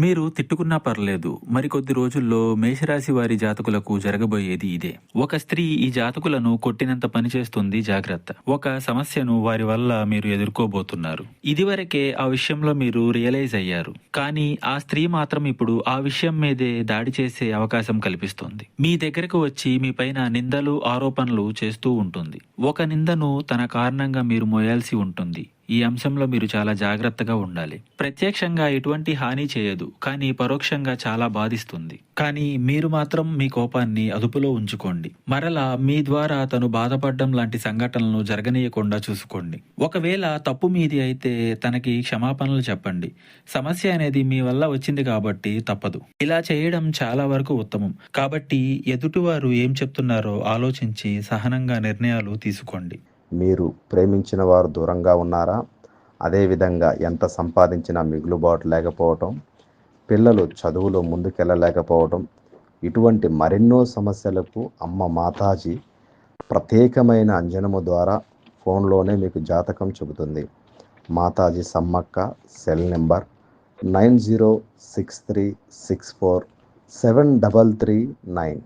మీరు తిట్టుకున్నా పర్లేదు మరికొద్ది రోజుల్లో మేషరాశి వారి జాతకులకు జరగబోయేది ఇదే. ఒక స్త్రీ ఈ జాతకులను కొట్టినంత పనిచేస్తుంది జాగ్రత్త. ఒక సమస్యను వారి వల్ల మీరు ఎదుర్కోబోతున్నారు. ఇదివరకే ఆ విషయంలో మీరు రియలైజ్ అయ్యారు. కానీ ఆ స్త్రీ మాత్రం ఇప్పుడు ఆ విషయం మీదే దాడి చేసే అవకాశం కల్పిస్తుంది. మీ దగ్గరకు వచ్చి మీ పైన నిందలు ఆరోపణలు చేస్తూ ఉంటుంది. ఒక నిందను తన కారణంగా మీరు మోయాల్సి ఉంటుంది. ఈ అంశంలో మీరు చాలా జాగ్రత్తగా ఉండాలి. ప్రత్యక్షంగా ఎటువంటి హాని చేయదు కానీ పరోక్షంగా చాలా బాధిస్తుంది. కానీ మీరు మాత్రం మీ కోపాన్ని అదుపులో ఉంచుకోండి. మరలా మీ ద్వారా తను బాధపడడం లాంటి సంఘటనలను జరగనీయకుండా చూసుకోండి. ఒకవేళ తప్పు మీది అయితే తనకి క్షమాపణలు చెప్పండి. సమస్య అనేది మీ వల్ల వచ్చింది కాబట్టి తప్పదు. ఇలా చేయడం చాలా వరకు ఉత్తమం. కాబట్టి ఎదుటివారు ఏం చెప్తున్నారో ఆలోచించి సహనంగా నిర్ణయాలు తీసుకోండి. మీరు ప్రేమించిన వారు దూరంగా ఉన్నారా? అదేవిధంగా ఎంత సంపాదించినా మిగులుబాటు లేకపోవటం పిల్లలు చదువులో ముందుకెళ్ళలేకపోవటం ఇటువంటి మరెన్నో సమస్యలకు అమ్మ మాతాజీ ప్రత్యేకమైన అంజనము ద్వారా ఫోన్లోనే మీకు జాతకం చెబుతుంది. Mataji Sammakka cell number nine zero six three six four seven double three nine.